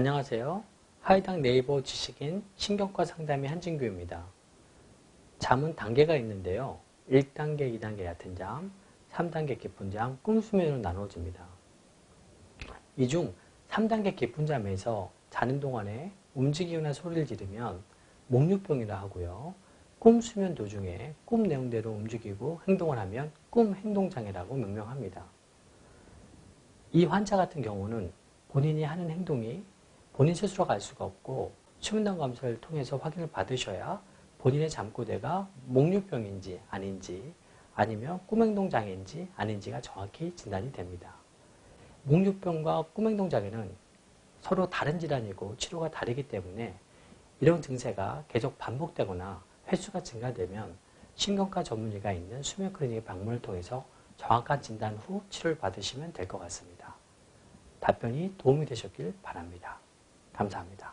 안녕하세요. 하이당 네이버 지식인 신경과 상담의 한진규입니다. 잠은 단계가 있는데요. 1단계, 2단계 얕은 잠, 3단계 깊은 잠, 꿈수면으로 나누어집니다. 이 중 3단계 깊은 잠에서 자는 동안에 움직이거나 소리를 지르면 목류병이라 하고요. 꿈수면 도중에 꿈 내용대로 움직이고 행동을 하면 꿈 행동장애라고 명명합니다. 이 환자 같은 경우는 본인이 하는 행동이 본인 스스로가 알 수가 없고 수면당 검사를 통해서 확인을 받으셔야 본인의 잠꼬대가 목류병인지 아닌지 아니면 꿈행동장애인지 아닌지가 정확히 진단이 됩니다. 목류병과 꿈행동장애는 서로 다른 질환이고 치료가 다르기 때문에 이런 증세가 계속 반복되거나 횟수가 증가되면 신경과 전문의가 있는 수면 클리닉 방문을 통해서 정확한 진단 후 치료를 받으시면 될 것 같습니다. 답변이 도움이 되셨길 바랍니다. 감사합니다.